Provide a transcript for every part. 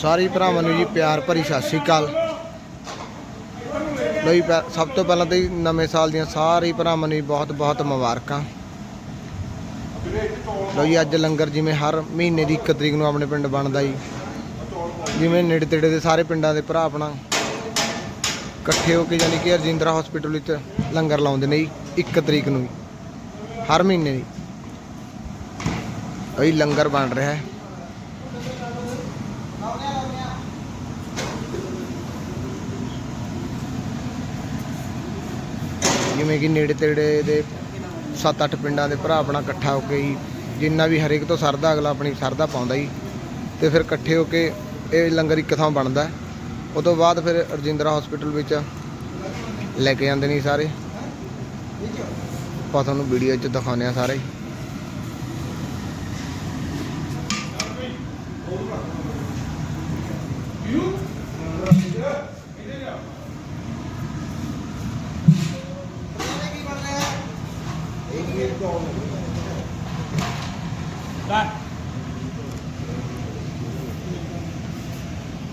ਸਾਰੇ ਭਰਾਵਾਂ ਨੂੰ ਜੀ ਪਿਆਰ ਭਰੀ ਸਤਿ ਸ਼੍ਰੀ ਅਕਾਲ। ਲੋ ਲਈ ਸਭ ਤੋਂ ਪਹਿਲਾਂ ਤਾਂ ਜੀ ਨਵੇਂ ਸਾਲ ਦੀਆਂ ਸਾਰੇ ਭਰਾਵਾਂ ਨੂੰ ਬਹੁਤ ਬਹੁਤ ਮੁਬਾਰਕਾਂ। ਲਓ ਜੀ, ਅੱਜ ਲੰਗਰ ਜਿਵੇਂ ਹਰ ਮਹੀਨੇ ਦੀ 1 ਤਰੀਕ ਨੂੰ ਆਪਣੇ ਪਿੰਡ ਬਣਦਾ ਜੀ। ਜਿਵੇਂ ਨੇੜੇ ਤੇੜੇ ਦੇ ਸਾਰੇ ਪਿੰਡਾਂ ਦੇ ਭਰਾ ਆਪਣਾ ਇਕੱਠੇ ਹੋ ਕੇ ਯਾਨੀ ਕਿ ਰਜਿੰਦਰਾ ਹਸਪੀਟਲ ਵਿੱਚ ਲੰਗਰ ਲਾਉਂਦੇ ਨੇ ਜੀ 1 ਤਰੀਕ ਨੂੰ ਜੀ ਹਰ ਮਹੀਨੇ ਦੀ। ਇਹ ਲੰਗਰ ਬਣ ਰਿਹਾ ਹੈ। ਜਿਵੇਂ ਕਿ ਨੇੜੇ ਤੇੜੇ ਦੇ 7-8 ਪਿੰਡਾਂ ਦੇ ਭਰਾ ਆਪਣਾ ਇਕੱਠਾ ਹੋ ਕੇ ਜੀ ਜਿੰਨਾ ਵੀ ਹਰੇਕ ਤੋਂ ਸਰਦਾ ਅਗਲਾ ਆਪਣੀ ਸਰਦਾ ਪਾਉਂਦਾ ਜੀ। ਤੇ ਫਿਰ ਇਕੱਠੇ ਹੋ ਕੇ ਇਹ ਲੰਗਰ ਇੱਕ ਥਾਂ ਬਣਦਾ। ਉਹ ਤੋਂ ਬਾਅਦ ਫਿਰ ਰਜਿੰਦਰਾ ਹਸਪੀਟਲ ਵਿੱਚ ਲੈ ਕੇ ਜਾਂਦੇ ਨੇ ਸਾਰੇ। ਆਪਾਂ ਤੁਹਾਨੂੰ ਵੀਡੀਓ 'ਚ ਦਿਖਾਉਂਦੇ ਆ ਸਾਰੇ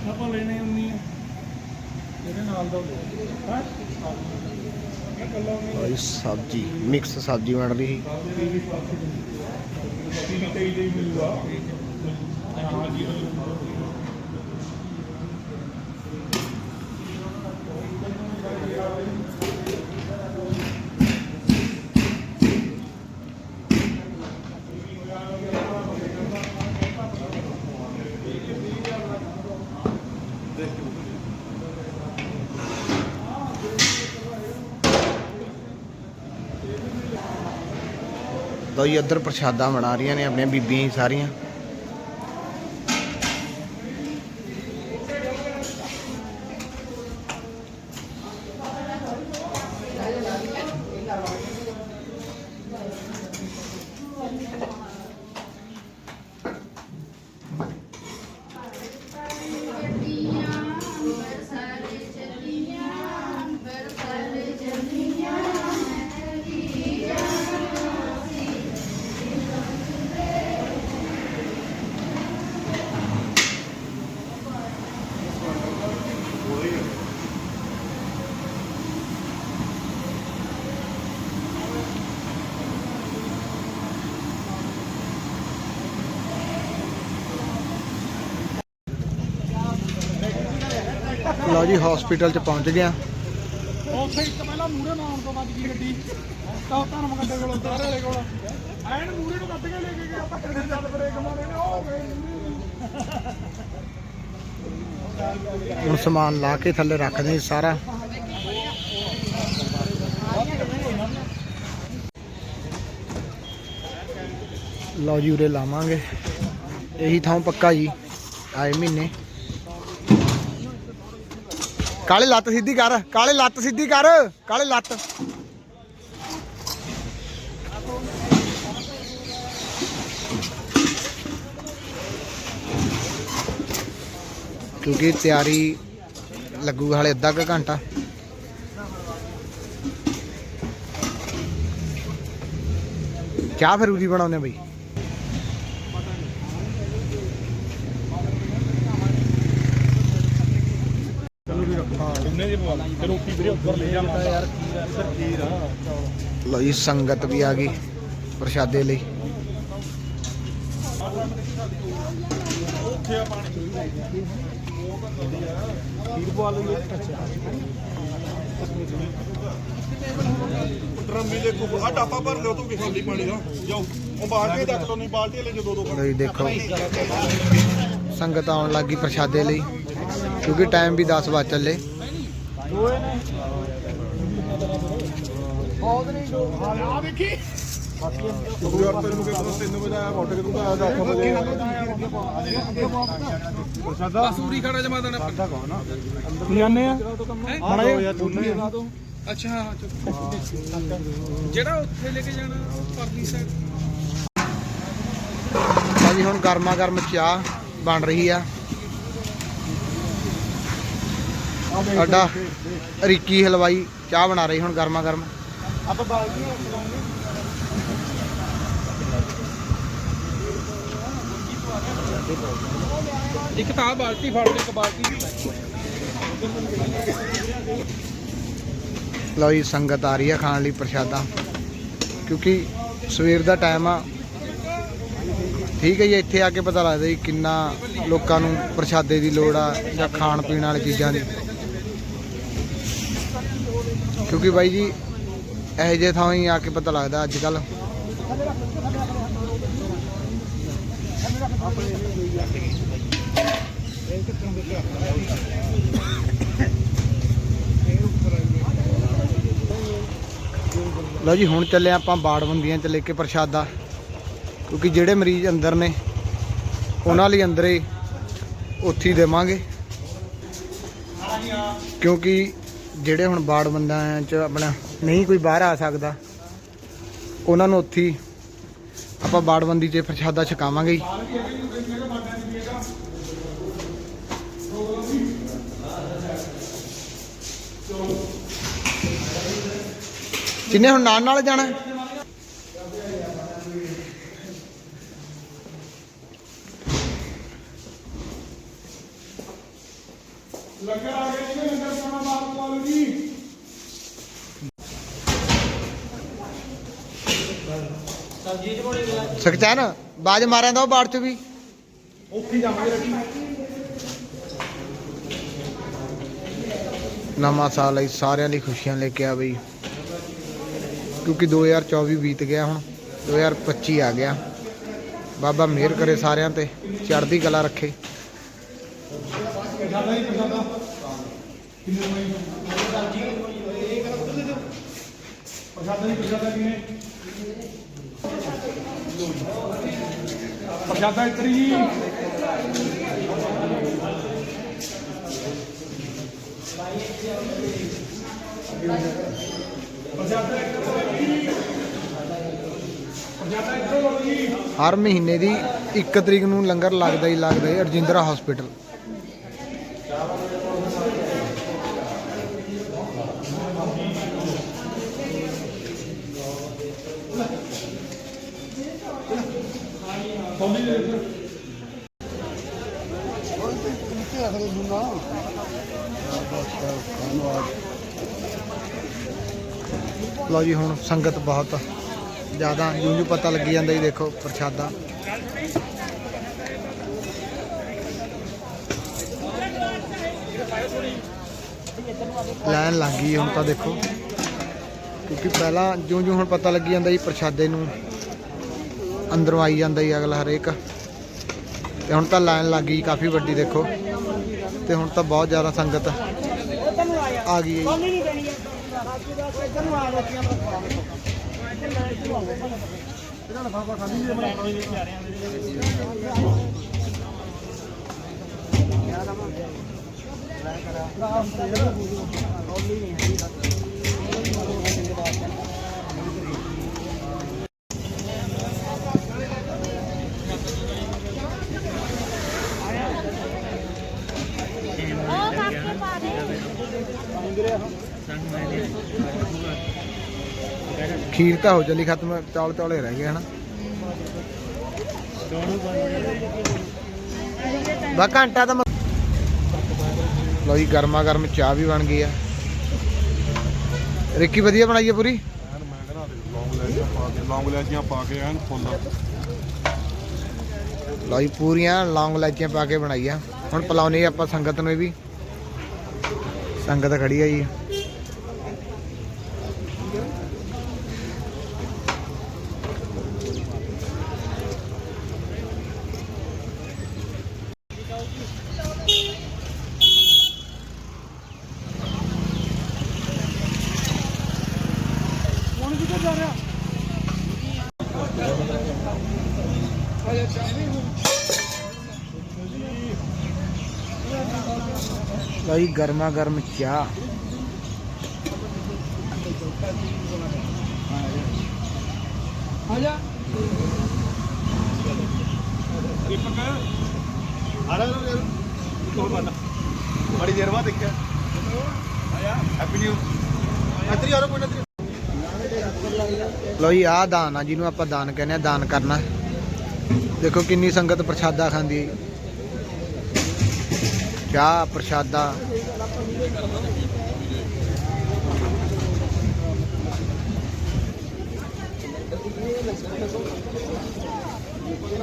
ਆਪਾਂ ਲੈਣੇ ਉਨੀ ਆ ਇਹਦੇ ਨਾਲ ਦਾ ਹਾਂ ਇਹ ਕੱਲਾ ਸਬਜ਼ੀ ਮਿਕਸ ਸਬਜ਼ੀ ਬਣ ਰਹੀ ਸੀ। ਲਓ ਜੀ ਇੱਧਰ ਪ੍ਰਸ਼ਾਦਾ ਬਣਾ ਰਹੀਆਂ ਨੇ ਆਪਣੀਆਂ ਬੀਬੀਆਂ ਹੀ ਸਾਰੀਆਂ। ਲਓ ਜੀ ਹਸਪੀਟਲ 'ਚ ਪਹੁੰਚ ਗਿਆ ਉੱਥੇ ਇੱਕ ਪਹਿਲਾਂ ਮੂਰੇ ਮਾਰਨ ਤੋਂ ਵੱਜ ਗਈ ਗੱਡੀ। ਤਾਂ ਧਰਮ ਗੱਡੇ ਕੋਲ ਦਾਰੇ ਵਾਲੇ ਕੋਲ। ਐਨ ਮੂਰੇ ਨੂੰ ਕੱਢ ਕੇ ਲੈ ਕੇ ਗਿਆ ਪਕੜੇ ਜਦ ਬ੍ਰੇਕ ਮਾਰੇ ਨੇ ਉਹ ਗਏ। ਹੁਣ ਸਮਾਨ ਲਾ ਕੇ ਥੱਲੇ ਰੱਖਦੇ ਸਾਰਾ। ਲਓ ਜੀ ਉਰੇ ਲਾਵਾਂਗੇ। ਇਹੀ ਥਾਂ ਪੱਕਾ ਜੀ ਆਏ ਮਹੀਨੇ। ਕਾਲੇ ਲੱਤ ਸਿੱਧੀ ਕਰ, ਕਾਲੇ ਲੱਤ ਸਿੱਧੀ ਕਰ, ਕਾਲੇ ਲੱਤ। ਕਿਉਂਕਿ ਤਿਆਰੀ ਲੱਗੂਗਾ ਹਲੇ ਅੱਧਾ ਕੁ ਘੰਟਾ। ਚਾਹ ਫਿਰ ਉਰੀ ਬਣਾਉਨੇ ਬਈ ਉਹਨੇ ਜੇ ਪਵਾ ਤੇ ਰੋਟੀ ਵੀਰੇ ਉੱਪਰ ਲੈ ਜਾਣਾ ਯਾਰ ਸਰ ਖੀਰ ਆ ਲਓ ਜੀ ਸੰਗਤ ਵੀ ਆ ਗਈ ਪ੍ਰਸ਼ਾਦੇ ਲਈ। ਉੱਥੇ ਆ ਪਾਣੀ ਖੀਰ ਪਵਾ ਲਈਏ ਡਰਮੀ ਦੇ ਕੋ ਆ ਟਾਪਾ ਭਰ ਲਿਓ ਤੂੰ ਖਾਲੀ ਪਾਣੀ ਦਾ। ਜਾਓ ਉਹ ਬਾਲਟੀ ਚੱਕ ਲਓ ਨਹੀਂ ਬਾਲਟੀ ਲੈ ਜੋ ਦੋ ਦੋ ਲਓ ਜੀ ਦੇਖੋ। ਸੰਗਤ ਆਉਣ ਲੱਗੀ ਪ੍ਰਸ਼ਾਦੇ ਲਈ ਕਿਉਂਕਿ ਟਾਈਮ ਵੀ 10 ਵਜੇ ਚੱਲੇ। ਦੋਏ ਨੇ। ਬਹੁਤ ਨਹੀਂ ਦੋ ਆ। ਦੇਖੀ ਤੂੰ ਯਾਰ ਤੈਨੂੰ ਕਿਹਾ 3 ਵਜੇ ਆਇਆ ਉੱਠ ਕੇ ਤੂੰ ਤਾਂ ਆਇਆ 8 ਵਜੇ ਪ੍ਰਸ਼ਾਦਾ ਸੂਰੀ ਖੜਾ ਜਮਾ ਦੇਣਾ ਪ੍ਰਸ਼ਾਦਾ ਕੌਣ ਆ ਕੀ ਆਨੇ ਆ ਮਾੜਾ ਜਿਹਾ ਲਾ ਦੋ ਅੱਛਾ ਜਿਹੜਾ ਉੱਥੇ ਲੈ ਕੇ ਜਾਣਾ ਪਰਲੀ ਸਾਈਡ ਲਓ ਜੀ ਹੁਣ ਗਰਮਾ ਗਰਮ ਚਾਹ ਬਣ ਰਹੀ ਆ। ਸਾਡਾ ਰਿੱਕੀ ਹਲਵਾਈ ਚਾਹ ਬਣਾ ਰਹੀ ਹੁਣ ਗਰਮਾ ਗਰਮ। ਆਪਾਂ ਬਾਲਟੀਆਂ ਇੱਕ ਤਾਂ ਬਾਲਟੀ ਫੜ ਲਈ ਇੱਕ ਬਾਲਟੀ ਲਓ ਜੀ ਸੰਗਤ ਆ ਰਹੀ ਆ ਖਾਣ ਲਈ ਪ੍ਰਸ਼ਾਦਾ। ਕਿਉਂਕਿ ਸਵੇਰ ਦਾ ਟਾਈਮ ਆ। ਠੀਕ ਹੈ ਜੀ ਇੱਥੇ ਆ ਕੇ ਪਤਾ ਲੱਗਦਾ ਜੀ ਕਿੰਨਾ ਲੋਕਾਂ ਨੂੰ ਪ੍ਰਸ਼ਾਦੇ ਦੀ ਲੋੜ ਆ ਜਾਂ ਖਾਣ ਪੀਣ ਵਾਲੀ ਚੀਜ਼ਾਂ ਦੀ। ਕਿਉਂਕਿ ਬਾਈ ਜੀ, ਇਹੋ ਜਿਹੇ ਥਾਂ ਹੀ ਆ ਕੇ ਪਤਾ ਲੱਗਦਾ ਅੱਜ ਕੱਲ ਲਓ ਜੀ, ਹੁਣ ਚੱਲੇ ਆਪਾਂ ਬਾੜਬੰਦੀਆਂ ਚ ਲੈ ਕੇ ਪ੍ਰਸ਼ਾਦਾ, ਕਿਉਂਕਿ ਜਿਹੜੇ ਮਰੀਜ਼ ਅੰਦਰ ਨੇ, ਉਹਨਾਂ ਲਈ ਅੰਦਰੇ ਉੱਥੇ ਹੀ ਦੇਵਾਂਗੇ। ਕਿਉਂਕਿ ਜਿਹੜੇ ਹੁਣ ਬਾੜ ਬੰਦਿਆਂ ਚ ਆਪਣਾ ਨਹੀਂ ਕੋਈ ਬਾਹਰ ਆ ਸਕਦਾ, ਉਹਨਾਂ ਨੂੰ ਉੱਥੇ ਹੀ ਆਪਾਂ ਬਾੜਬੰਦੀ 'ਚ ਪ੍ਰਸ਼ਾਦਾ ਛਕਾਵਾਂਗੇ ਜਿੰਨੇ ਹੁਣ ਨਾਲ ਨਾਲ ਜਾਣਾ ਹੈ? ਆ ਗਿਆ ਜੀ। ਜੀ ਸੁਖਚੈਨ ਬਾਜ ਮਾਰਿਆ ਦਾ ਉਹ ਬਾੜ ਚ ਵੀ। ਉੱਥੇ ਜਾਵਾਂਗੇ ਰੱਖੀ ਨਵਾਂ ਸਾਲ ਲਈ ਸਾਰਿਆਂ ਲਈ ਖੁਸ਼ੀਆਂ ਲੈ ਕੇ ਆ ਬਈ। ਕਿਉਂਕਿ 2024 ਬੀਤ ਗਿਆ ਹੁਣ 2025 ਆ ਗਿਆ। ਬਾਬਾ ਮਿਹਰ ਕਰੇ ਸਾਰਿਆਂ ਤੇ ਚੜ੍ਹਦੀ ਕਲਾ ਰੱਖੇ ਪ੍ਰਸ਼ਾਦਾ ਹੀ ਪ੍ਰਸ਼ਾਦਾ ਕਿੰਨੇ ਵਜੇ ਪ੍ਰਸ਼ਾਦਾ ਹੀ ਪ੍ਰਸ਼ਾਦਾ ਕਿੰਨੇ ਪ੍ਰਸ਼ਾਦਾ ਇਤਰੀ ਜੀ। ਪ੍ਰਸ਼ਾਦਾ ਇਤਰੀ ਪ੍ਰਸ਼ਾਦਾ ਇਤਰੀ ਜੀ। ਹਰ ਮਹੀਨੇ ਦੀ 1 ਤਰੀਕ ਨੂੰ ਲੰਗਰ ਲੱਗਦਾ ਹੀ ਲੱਗਦਾ ਹੈ, ਅਰਜਿੰਦਰਾ ਹਸਪੀਟਲ ਸੌਂਦੀ ਦੇ ਇੱਧਰ ਲਓ ਜੀ, ਹੁਣ ਸੰਗਤ ਬਹੁਤ ਜ਼ਿਆਦਾ ਜਿਉਂ ਜਿਉਂ ਪਤਾ ਲੱਗੀ ਜਾਂਦਾ ਜੀ, ਦੇਖੋ ਪ੍ਰਸ਼ਾਦਾ। ਲੈਣ ਲੱਗ ਗਈ ਹੁਣ ਤਾਂ ਦੇਖੋ, ਕਿਉਂਕਿ ਪਹਿਲਾਂ ਜਿਉਂ ਜਿਉਂ ਹੁਣ ਪਤਾ ਲੱਗੀ ਜਾਂਦਾ ਜੀ ਪ੍ਰਸ਼ਾਦੇ ਨੂੰ। ਅੰਦਰੋਂ ਆਈ ਜਾਂਦਾ ਜੀ ਅਗਲਾ ਹਰੇਕ। ਤੇ ਹੁਣ ਤਾਂ ਲਾਈਨ ਲੱਗ ਗਈ ਕਾਫੀ ਵੱਡੀ ਦੇਖੋ। ਤੇ ਹੁਣ ਤਾਂ ਬਹੁਤ ਜ਼ਿਆਦਾ ਸੰਗਤ ਆ ਗਈ ਹੈ ਖੀਰ ਤਾਂ ਹੋ ਚਲੀ ਖਤਮ ਚੌਲ ਚੌਲੇ ਰਹਿ ਗਏ ਹਨਾ? ਬਾ ਘੰਟਾ ਤਾਂ ਲਓ ਜੀ ਗਰਮਾ ਗਰਮ ਚਾਹ ਵੀ ਬਣ ਗਈ ਆ। ਰਿੱਕੀ ਵਧੀਆ ਬਣਾਈ ਪੂਰੀ? ਲੌਂਗ ਲੈਚੀਆਂ ਪਾ ਕੇ ਲੈਚੀਆਂ ਐਨ ਫੁੱਲ ਲਓ ਜੀ ਪੂਰੀਆਂ ਲੌਂਗ ਇਲਾਚੀਆਂ ਪਾ ਕੇ ਬਣਾਈ ਆ। ਹੁਣ ਪਿਲਾਉਣੀ ਆਪਾਂ ਸੰਗਤ ਨੂੰ ਇਹ ਵੀ। ਸੰਗਤ ਖੜੀ ਆ ਜੀ ਹੁਣ ਕਿੱਥੇ ਜਾ ਰਿਹਾ ਜੀ ਗਰਮਾ ਗਰਮ ਚਾਹ। ਆ ਆ ਲੈ ਯਾਰ ਕੋਈ ਬਾਤ ਬੜੀ ਦੇਰ ਬਾਅਦ ਦੇਖਿਆ। ਆਇਆ ਹੈਪੀ ਨਿਊ ਅਤਰੀ ਆਰੋ ਕੋਈ ਨਤਰੀ ਲਓ ਜੀ ਆਹ ਦਾਨ ਆ ਜਿਹਨੂੰ ਆਪਾਂ ਦਾਨ ਕਹਿੰਦੇ ਆ ਦਾਨ ਕਰਨਾ। ਦੇਖੋ ਕਿੰਨੀ ਸੰਗਤ ਪ੍ਰਸ਼ਾਦਾ ਖਾਂਦੀ। ਹੈ ਚਾਹ ਪ੍ਰਸ਼ਾਦਾ?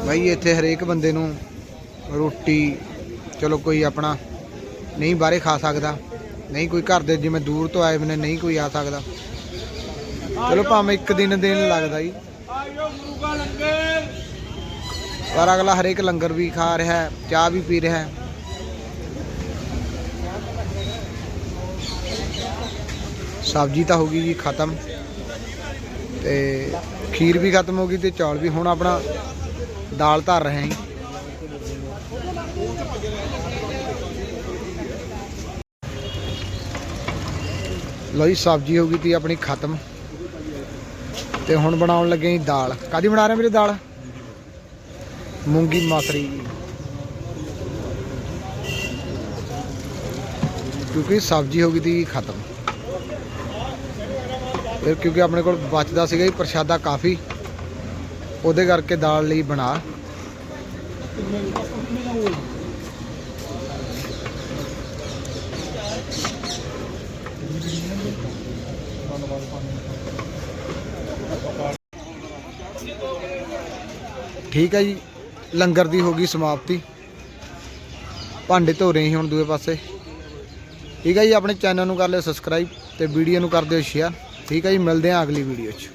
ਭਾਈ ਇੱਥੇ ਹਰੇਕ ਬੰਦੇ ਨੂੰ ਰੋਟੀ, ਚਲੋ ਕੋਈ ਆਪਣਾ ਨਹੀਂ ਬਾਹਰੇ ਖਾ ਸਕਦਾ, ਨਹੀਂ ਕੋਈ ਘਰ ਦੇ ਜਿਵੇਂ ਦੂਰ ਤੋਂ ਆਏ ਬੰਦੇ ਨਹੀਂ ਕੋਈ ਆ ਸਕਦਾ। ਚਲੋ ਭਾਵੇਂ ਇੱਕ ਦਿਨ ਦੇਣ ਲੱਗਦਾ ਜੀ। ਪਰ ਅਗਲਾ ਹਰੇਕ ਲੰਗਰ ਵੀ ਖਾ ਰਿਹਾ ਹੈ, ਚਾਹ ਵੀ ਪੀ ਰਿਹਾ ਹੈ। ਸਬਜ਼ੀ ਤਾਂ ਹੋ ਗਈ ਜੀ ਖਤਮ ਤੇ ਖੀਰ ਵੀ ਖਤਮ ਹੋ ਗਈ ਤੇ ਚੌਲ ਵੀ ਹੁਣ ਆਪਣਾ ਦਾਲ ਧਰ ਰਹੇ ਹਾਂ ਜੀ। ਲਓ ਜੀ, ਸਬਜ਼ੀ ਹੋ ਗਈ ਤੀ ਆਪਣੀ ਖਤਮ ਤੇ ਹੁਣ ਬਣਾਉਣ ਲੱਗੇ ਜੀ ਦਾਲ। ਕਾਦੀ ਬਣਾ ਰਹੇ ਮੇਰੇ ਦਾਲ? ਮੂੰਗੀ ਮਸਰੀ ਕਿਉਂਕਿ ਸਬਜ਼ੀ ਹੋ ਗਈ ਤੀ ਖਤਮ। ਫਿਰ ਕਿਉਂਕਿ ਆਪਣੇ ਕੋਲ ਬਚਦਾ ਸੀਗਾ ਜੀ, ਪ੍ਰਸ਼ਾਦਾ ਕਾਫੀ। ਉਹਦੇ ਕਰਕੇ ਦਾਲ ਲਈ ਬਣਾ। ਠੀਕ ਹੈ ਜੀ, ਲੰਗਰ ਦੀ ਹੋ ਗਈ ਸਮਾਪਤੀ। ਭਾਂਡੇ ਧੋ ਰਹੇ ਸੀ ਹੁਣ ਦੂਏ ਪਾਸੇ। ਠੀਕ ਹੈ ਜੀ, ਆਪਣੇ ਚੈਨਲ ਨੂੰ ਕਰ ਲਿਓ ਸਬਸਕ੍ਰਾਈਬ ਤੇ ਵੀਡੀਓ ਨੂੰ ਕਰ ਦਿਓ ਸ਼ੇਅਰ ਠੀਕ ਹੈ ਜੀ ਮਿਲਦੇ ਹਾਂ ਅਗਲੀ ਵੀਡੀਓ 'ਚ।